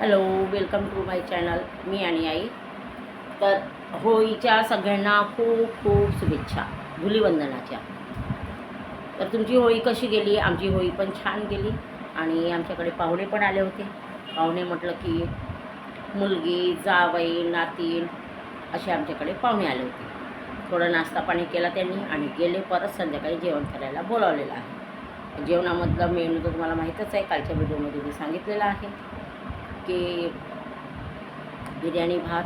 Hello welcome to my channel मी आणि आई. तर होळीच्या सगळ्यांना खूप खूप शुभेच्छा धुलीवंदनाच्या. तर तुमची होळी कशी गेली? आमची होळी पण छान गेली आणि आमच्याकडे पाहुणे पण आले होते. पाहुणे म्हटलं की मुलगी जावई नातीन असे आमच्याकडे पाहुणे आले होते. थोडं नाश्ता पाणी केला त्यांनी आणि गेले परत संध्याकाळी जेवण करायला बोलावलेलं आहे. जेवणामधलं मेनू तर तुम्हाला माहीतच आहे कालच्या व्हिडिओमध्ये मी सांगितलेलं आहे. की बिर्याणी भात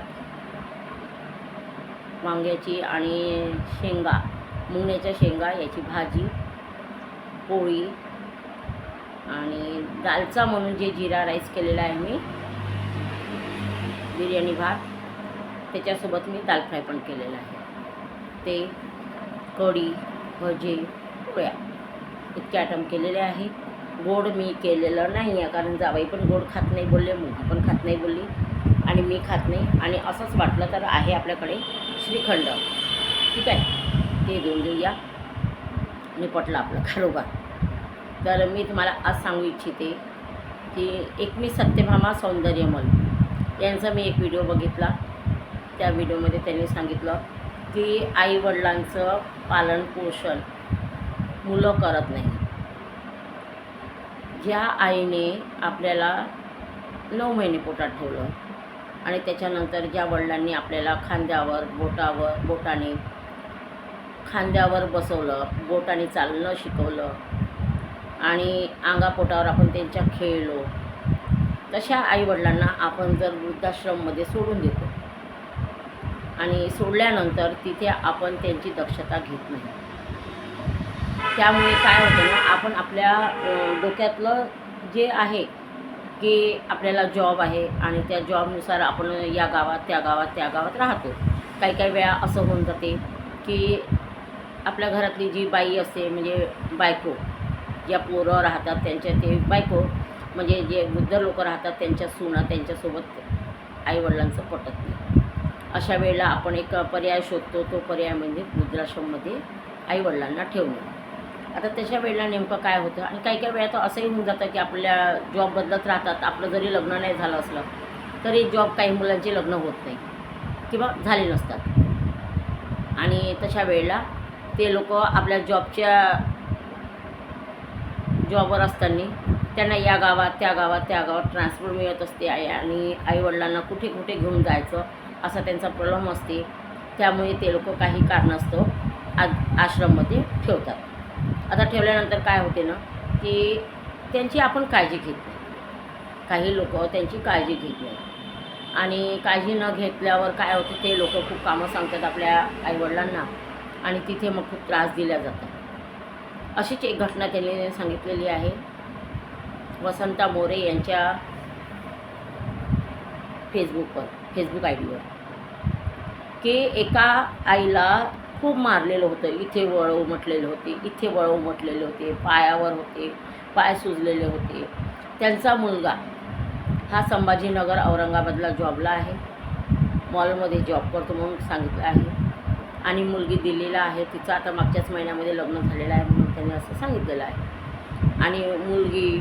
वांग्याची आणि शेंगा मुंगण्याच्या शेंगा याची भाजी पोळी आणि दालचा म्हणून जे जिरा राईस केलेला आहे मी बिर्याणी भात त्याच्यासोबत मी दाल फ्राय पण केलेला आहे. ते कढी भजे पोळ्या इतके आयटम केलेले आहेत. गोड मी केलेलं नाही आहे कारण जावई पण गोड खात नाही बोलले मुलगी पण खात नाही बोलली आणि मी खात नाही. आणि असंच वाटलं तर आहे आपल्याकडे श्रीखंड. ठीक आहे? ते देऊन देऊया निपटलं आपलं कारोबार तर मी तुम्हाला आज सांगू इच्छिते की एक मी सत्यभामा सौंदर्यमल यांचा मी एक व्हिडिओ बघितला. त्या व्हिडिओमध्ये त्यांनी सांगितलं की आईवडिलांचं पालनपोषण मुलं करत नाही. ज्या आईने आपल्याला नऊ महिने पोटात ठेवलं आणि त्याच्यानंतर ज्या वडिलांनी आपल्याला खांद्यावर बोटावर बोटाने खांद्यावर बसवलं बोटाने चालणं शिकवलं आणि अंगापोटावर आपण त्यांच्या खेळलो तशा आईवडिलांना आपण जर वृद्धाश्रममध्ये सोडून देतो आणि सोडल्यानंतर तिथे आपण त्यांची दक्षता घेत नाही. त्यामुळे काय होतं ना आपण आपल्या डोक्यातलं जे आहे की आपल्याला जॉब आहे आणि त्या जॉबनुसार आपण या गावात त्या गावात त्या गावात राहतो. काही काही वेळा असं होऊन जाते की आपल्या घरातली जी बाई असते म्हणजे बायको ज्या पोरं राहतात त्यांच्या ते बायको म्हणजे जे वृद्ध लोक राहतात त्यांच्या सुना त्यांच्यासोबत आईवडिलांचं पटत नाही. अशा वेळेला आपण एक पर्याय शोधतो तो पर्याय म्हणजे वृद्धाश्रममध्ये आईवडिलांना ठेवणं. आता त्याच्या वेळेला नेमकं काय होतं? आणि काही काही वेळा तर असंही होऊन जातं की आपल्या जॉब बदलत राहतात. आपलं जरी लग्न नाही झालं असलं तरी जॉब काही मुलांचे लग्न होत नाही किंवा झाले नसतात. आणि तशा वेळेला ते लोक आपल्या जॉबच्या जॉबवर असताना त्यांना या गावात त्या गावात त्या गावात ट्रान्सफर मिळत असते आई आणि आईवडिलांना कुठे कुठे घेऊन जायचं असा त्यांचा प्रॉब्लेम असते. त्यामुळे ते लोक काही कारणास्तव आज आश्रममध्ये ठेवतात. आता ठेवल्यानंतर काय होते ना की त्यांची आपण काळजी घेत नाही. काही लोक त्यांची काळजी घेत नाही. आणि काळजी न घेतल्यावर काय होतं ते लोक खूप कामं सांगतात आपल्या आईवडिलांना आणि तिथे मग खूप त्रास दिला जातात. अशीच एक घटना त्यांनी सांगितलेली आहे. वसंता मोरे यांच्या फेसबुकवर फेसबुक आय डीवर की एका आईला खूप मारलेलं होतं. इथे वळ उमटलेले होते इथे वळ उमटलेले होते पायावर होते पाय सुजलेले होते. त्यांचा मुलगा हा संभाजीनगर औरंगाबादला जॉबला आहे. मॉलमध्ये जॉब करतो म्हणून सांगितलं आहे. आणि मुलगी दिल्लीला आहे. तिचं आता मागच्याच महिन्यामध्ये लग्न झालेलं आहे म्हणून त्यांनी असं सांगितलेलं आहे. आणि मुलगी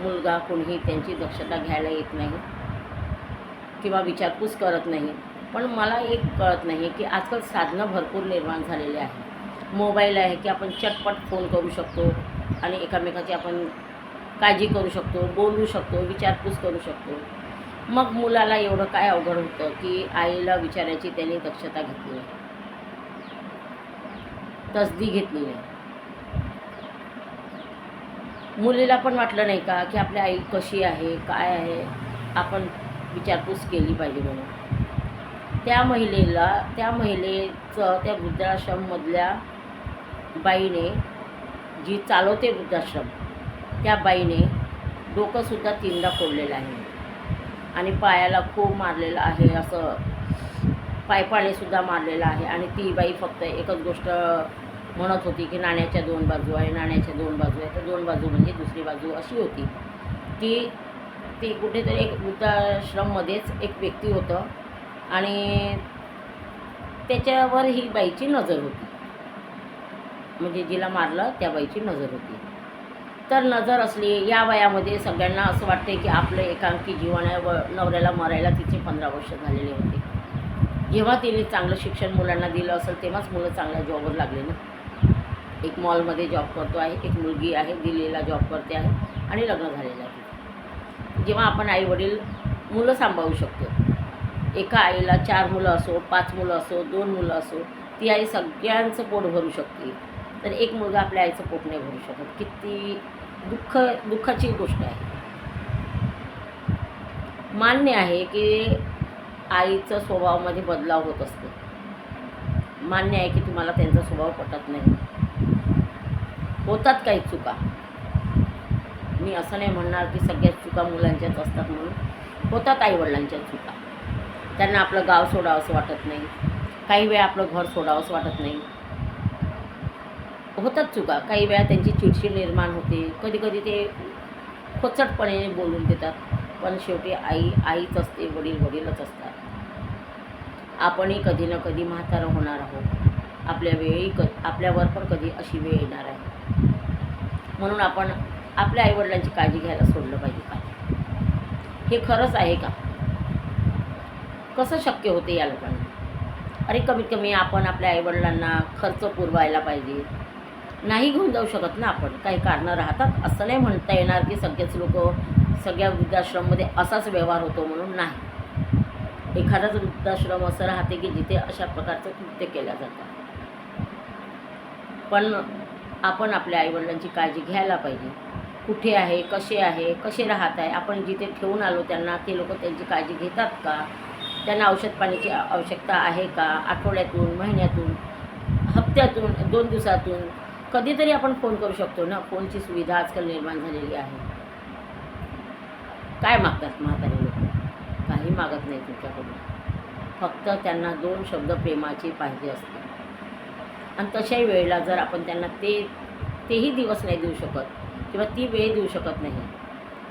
मुलगा कोणीही त्यांची दक्षता घ्यायला येत नाही. किंवा विचारपूस करत नाही. पण मला एक कळत नाही की आजकाल साधनं भरपूर निर्माण झालेली आहे मोबाईल आहे की आपण चटपट फोन करू शकतो आणि एकामेकाची आपण काळजी करू शकतो बोलू शकतो विचारपूस करू शकतो. मग मुलाला एवढं काय अवघड होतं की आईला विचारायची त्यांनी दक्षता घेतली नाही? तसदी घेतली नाही. मुलीला पण वाटलं नाही का की आपली आई कशी आहे काय आहे? आपण विचारपूस केली पाहिजे म्हणून. त्या महिलेला त्या महिलेचं त्या वृद्धाश्रममधल्या बाईने जी चालवते वृद्धाश्रम त्या बाईने डोकंसुद्धा तीनदा फोडलेलं आहे. आणि पायाला खूप मारलेलं आहे असं पायपानेसुद्धा मारलेलं आहे. आणि ती बाई फक्त एकच गोष्ट म्हणत होती की नाण्याच्या दोन बाजू आहे नाण्याच्या दोन बाजू आहे. तर दोन बाजू म्हणजे दुसरी बाजू अशी होती. की ती कुठेतरी एक वृद्धाश्रममध्येच एक व्यक्ती होतं. आणि त्याच्यावर ही बाईची नजर होती. म्हणजे जिला मारलं त्या बाईची नजर होती. तर नजर असली या वयामध्ये सगळ्यांना असं वाटते की आपलं एकांकी जीवन आहे व नवऱ्याला मरायला तिचे पंधरा वर्ष झालेले होते. जेव्हा तिने चांगलं शिक्षण मुलांना दिलं असेल तेव्हाच मुलं चांगल्या जॉबवर लागले ना. एक मॉलमध्ये जॉब करतो आहे एक मुलगी आहे दिल्लीला जॉब करते आहे आणि लग्न झालेलं आहे. जेव्हा आपण आईवडील मुलं सांभाळू शकतो एका आईला चार मुलं असो पाच मुलं असो दोन मुलं असो ती आई सगळ्यांचं पोट भरू शकते. तर एक मुलगा आपल्या आईचं पोट नाही भरू शकत. किती दुःख दुःखाची गोष्ट आहे. मान्य आहे की आईचं स्वभावामध्ये बदलाव होत असतो. मान्य आहे की तुम्हाला त्यांचा स्वभाव पटत नाही. होतात काही चुका. मी असं नाही म्हणणार की सगळ्याच चुका मुलांच्याच असतात म्हणून. होतात आईवडिलांच्या चुका. त्यांना आपलं गाव सोडावंसं वाटत नाही. काही वेळा आपलं घर सोडावंसं वाटत नाही. होतात चुका. काही वेळा त्यांची चिडचिड निर्माण होते. कधी कधी ते खोचटपणे बोलून देतात. पण शेवटी आई आईच असते वडील वडीलच असतात. आपणही कधी ना कधी म्हातारं होणार आहोत. आपल्या वेळी क आपल्यावर पण कधी अशी वेळ येणार आहे. म्हणून आपण आपल्या आईवडिलांची काळजी घ्यायला सोडलं पाहिजे का? हे खरंच आहे का? कसं शक्य होते या लोकांना? अरे कमीत कमी आपण आपल्या आईवडिलांना खर्च पुरवायला पाहिजे. नाही घेऊन जाऊ शकत ना आपण. काही कारणं राहतात. असं नाही म्हणता येणार की सगळेच लोक सगळ्या वृद्धाश्रममध्ये असाच व्यवहार होतो म्हणून नाही. एखादाच वृद्धाश्रम असं राहते की जिथे अशा प्रकारचं कृत्य केल्या जातं. पण आपण आपल्या आईवडिलांची काळजी घ्यायला पाहिजे. कुठे आहे? कसे आहे? कसे राहत आहे? आपण जिथे ठेवून आलो त्यांना ते लोक त्यांची काळजी घेतात का? त्यांना औषध पाण्याची आवश्यकता आहे का? आठवड्यातून महिन्यातून हप्त्यातून दोन दिवसातून? कधीतरी आपण फोन करू शकतो ना? फोनची सुविधा आजकाल निर्माण झालेली आहे. काय मागतात म्हातारे लोक? काही मागत नाही तुमच्याकडून. फक्त त्यांना दोन शब्द प्रेमाचे पाहिजे असते. आणि तशाही वेळेला जर आपण त्यांना ते तेही दिवस नाही देऊ शकत किंवा ती वेळ देऊ शकत नाही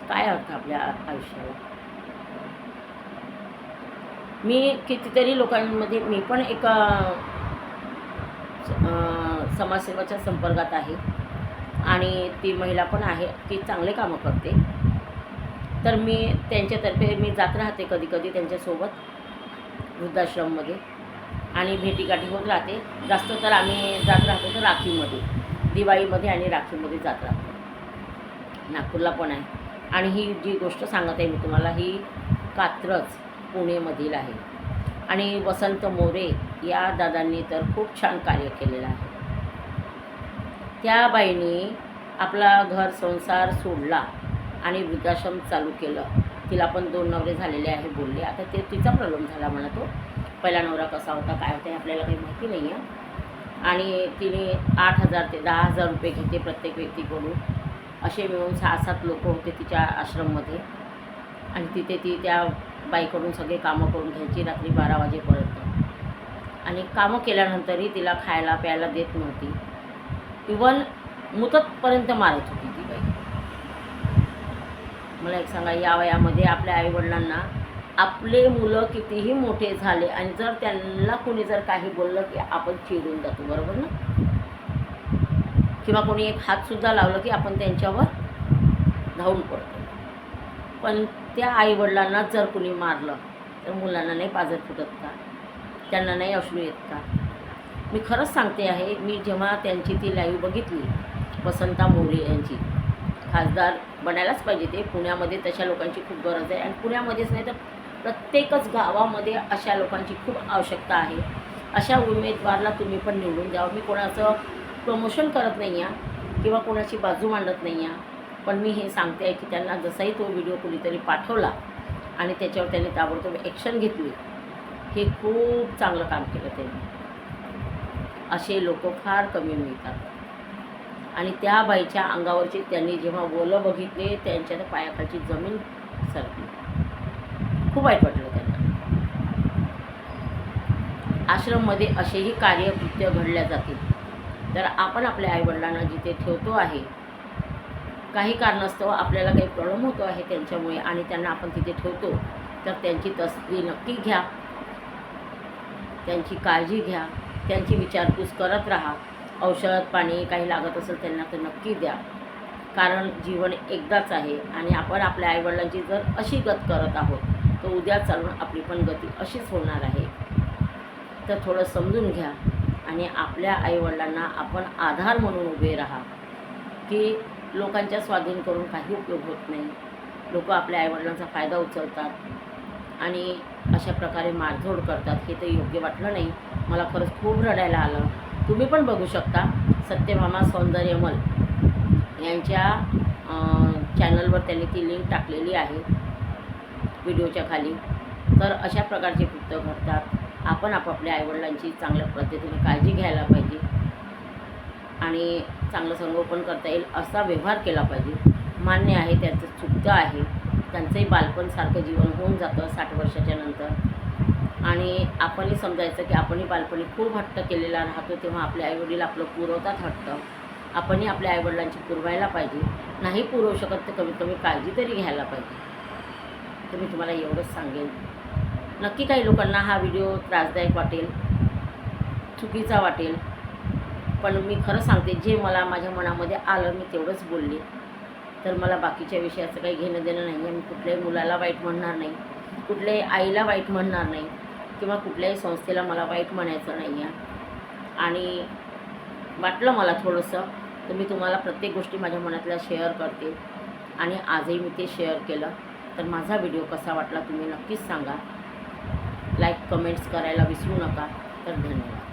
काय अर्थ आपल्या आयुष्याला? मी कितीतरी लोकांमध्ये मी पण एका समाजसेवाच्या संपर्कात आहे. आणि ती महिला पण आहे ती चांगले कामं करते. तर मी त्यांच्यातर्फे मी जात राहते कधी कधी त्यांच्यासोबत वृद्धाश्रममध्ये. आणि भेटीगाठी होत राहते. जास्त तर आम्ही जात राहतो तर राखीमध्ये. दिवाळीमध्ये आणि राखीमध्ये जात राहतो. नागपूरला पण आहे. आणि ही जी गोष्ट सांगत आहे मी तुम्हाला ही कात्रज. पुणेमधील आहे. आणि वसंत मोरे या दादांनी तर खूप छान कार्य केलेलं आहे. त्या बाईंनी आपला घर संसार सोडला आणि वृद्धाश्रम चालू केलं. तिला पण दोन नवरे झालेले आहे बोलले. आता ते तिचा प्रॉब्लेम झाला म्हणा तो पहिला नवरा कसा होता काय होता हे आपल्याला काही माहिती नाही आहे आणि तिने आठ हजार ते दहा हजार रुपये घेते प्रत्येक व्यक्तीकडून. असे मिळून सहा सात लोक होते तिच्या आश्रममध्ये. आणि तिथे ती त्या बाईकडून सगळे कामं करून घ्यायची रात्री बारा वाजेपर्यंत. आणि कामं केल्यानंतरही तिला खायला प्यायला देत नव्हती. इवन मुदतपर्यंत मारत होती ती बाई. मला एक सांगा या वयामध्ये आपल्या आईवडिलांना आपले मुलं कितीही मोठे झाले आणि जर त्यांना कोणी जर काही बोललं की आपण चिडून जातो बरोबर ना? किंवा कोणी एक हातसुद्धा लावलं की आपण त्यांच्यावर धावून पडतो. पण त्या आईवडिलांना जर कुणी मारलं तर मुलांना नाही पाजर फुटत का? त्यांना नाही अश्रू येत का? मी खरंच सांगते आहे मी जेव्हा त्यांची ती लाईव्ह बघितली वसंता मोरे यांची खासदार बनायलाच पाहिजे ते. पुण्यामध्ये तशा लोकांची खूप गरज आहे. आणि पुण्यामध्येच नाही तर प्रत्येकच गावामध्ये अशा लोकांची खूप आवश्यकता आहे. अशा उमेदवारला तुम्ही पण निवडून द्यावं. मी कोणाचं प्रमोशन करत नाही आहे किंवा कोणाची बाजू मांडत नाही आहे पण मी हे सांगते आहे की त्यांना जसाही तो व्हिडिओ कुणीतरी पाठवला आणि त्याच्यावर त्यांनी ताबडतोब ॲक्शन घेतली हे खूप चांगलं काम केलं त्यांनी. असे लोक फार कमी मिळतात. आणि त्या बाईच्या अंगावरचे त्यांनी जेव्हा ओलं बघितले त्यांच्या त्या पायाखालची जमीन सरकली. खूप वाईट वाटलं त्यांना. आश्रममध्ये असेही कार्यकृत्य घडल्या जातील. तर आपण आपल्या आईवडिलांना जिथे ठेवतो आहे काही कारणास्तव आपल्याला काही प्रॉब्लेम होतो आहे त्यांच्यामुळे आणि त्यांना आपण तिथे ठेवतो तर त्यांची तसदी नक्की घ्या. त्यांची काळजी घ्या. त्यांची विचारपूस करत राहा. औषध पाणी काही लागत असेल त्यांना तर नक्की द्या. कारण जीवन एकदाच आहे आणि आपण आपल्या आईवडिलांची जर अशी गत करत आहोत तर उद्या चालून आपली पण गती अशीच होणार आहे. तर थोडं समजून घ्या आणि आपल्या आईवडिलांना आपण आधार म्हणून उभे राहा की लोकांच्या स्वाधीन करून काही उपयोग होत नाही. लोक आपल्या आईवडिलांचा फायदा उचलतात आणि अशा प्रकारे मारझोड करतात. हे तर योग्य वाटलं नाही. मला खरंच खूप रडायला आलं. तुम्ही पण बघू शकता सत्यभामा सौंदर्यमल यांच्या चॅनलवर त्यांनी ती लिंक टाकलेली आहे व्हिडिओच्या खाली. तर अशा प्रकारचे कृत्य घडतात. आपण आपापल्या आईवडिलांची चांगल्या पद्धतीने काळजी घ्यायला पाहिजे. आणि चांगलं संगोपन करता येईल असा व्यवहार केला पाहिजे. मान्य आहे त्यांचं चुकतं आहे. त्यांचंही बालपणसारखं जीवन होऊन जातं साठ वर्षाच्या नंतर. आणि आपणही समजायचं की आपणही बालपणी खूप हट्ट केलेला राहतो तेव्हा आपले आईवडील आपलं पुरवतात हट्ट. आपणही आपल्या आईवडिलांची पुरवायला पाहिजे. नाही पुरवू शकत तर कमीत कमी काळजी तरी घ्यायला पाहिजे. तर मी तुम्हाला एवढंच सांगेन. नक्की काही लोकांना हा व्हिडिओ त्रासदायक वाटेल चुकीचा वाटेल. पण मी खरं सांगते जे मला माझ्या मनामध्ये आलं मी तेवढंच बोलले. तर मला बाकीच्या विषयाचं काही घेणं देणं नाही आहे. मी कुठल्याही मुलाला वाईट म्हणणार नाही. कुठल्याही आईला वाईट म्हणणार नाही. किंवा कुठल्याही संस्थेला मला वाईट म्हणायचं नाही आहे. आणि वाटलं मला थोडंसं तर मी तुम्हाला प्रत्येक गोष्टी माझ्या मनातल्या शेअर करते. आणि आजही मी ते शेअर केलं. तर माझा व्हिडिओ कसा वाटला तुम्ही नक्कीच सांगा. लाईक कमेंट्स करायला विसरू नका. तर धन्यवाद.